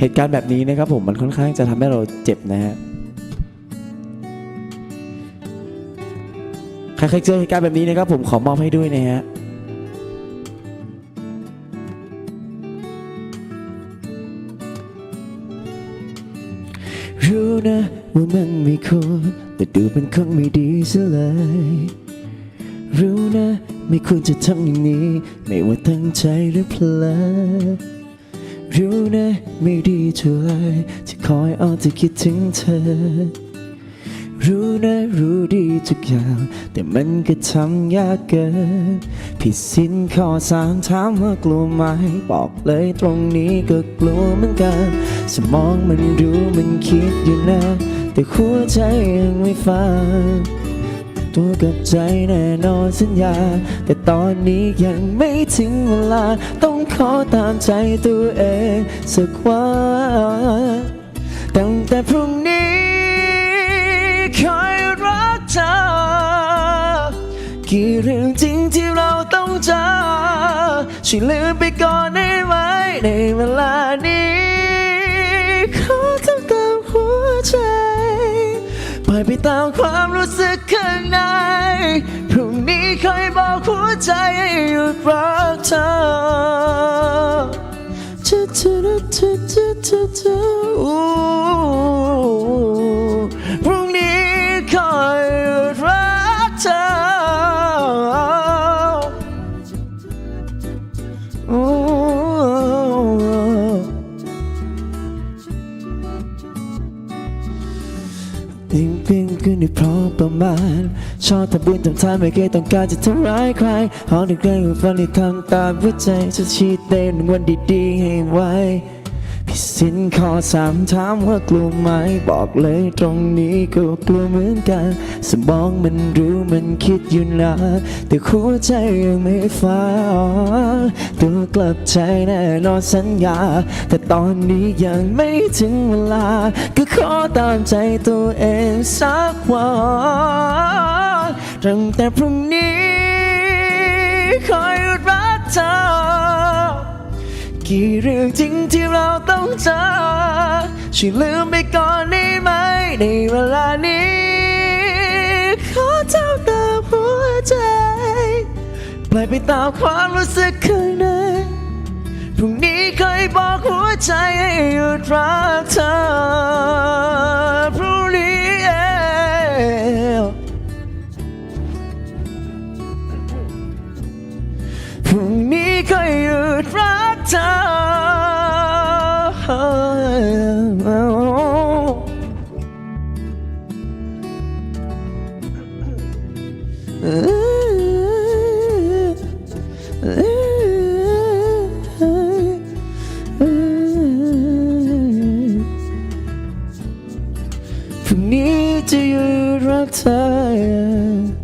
เหตุการณ์แบบนี้นะครับผมมันค่อนข้างจะทำให้เราเจ็บนะฮะใครเคยเจอเหตุการณ์แบบนี้นะครับผมขอมอบให้ด้วยนะฮะรู้นะว่ามันไม่ควรแต่ดูเป็นคนไม่ดีซะเลยรู้นะไม่ควรจะทำอย่างนี้ ไม่ว่าตั้งใจหรือเพลอ รู้นะไม่ดีเท่าไรที่คอยเอาแต่คิดถึงเธอ รู้นะรู้ดีทุกอย่าง แต่มันก็ทำยากเกิน ผิดสินข้อสามถามว่ากลัวไหม บอกเลยตรงนี้ก็กลัวเหมือนกัน สมองมันรู้มันคิดอยู่นะ แต่หัวใจยังไม่ฟัง ตัวกับใจแน่นอนสัญญา แต่ตอนนี้ยังไม่ถึงเวลา ต้องขอตามใจตัวเองสักวันตั้งแต่พรุ่งนี้คอยรักเธอ กี่เรื่องจริงที่เราต้องเจอช่วยลืมไปก่อนได้ไหมในเวลานี้ขอทำตามหัวใจปล่อยไปตามความรู้สึก ข้างในพรุ่งนี้คอยบอกหัวใจให้หยุดรักเธอจะจะจะจะจะจะ เพียพร้อมประมาณ ชอบทำบุญทำทานไม่เคยต้องการจะทำร้ายใครหอดึงเรื่องฝันที่ทำตามหัวใจจะชีดเต้นวันดีๆให้ไว สินขอสามถามว่ากลัวไหม บอกเลยตรงนี้ก็กลัวเหมือนกัน สมองมันรู้มันคิดอยู่นะ แต่หัวใจยังไม่ฟังตัวกลับใจแน่นอนสัญญา แต่ตอนนี้ยังไม่ถึงเวลา ก็ขอตามใจตัวเองสักวันตั้งแต่พรุ่งนี้คอย กี่เรื่องจริงที่เราต้องเจอช่วยลืมไปก่อนได้ไหม ในเวลานี้ ขอเจ้าตามหัวใจปล่อยไปตามความรู้สึกข้างในพรุ่งนี้เคยบอกหัวใจให้หยุดรักเธอ time. For me to you, I'm.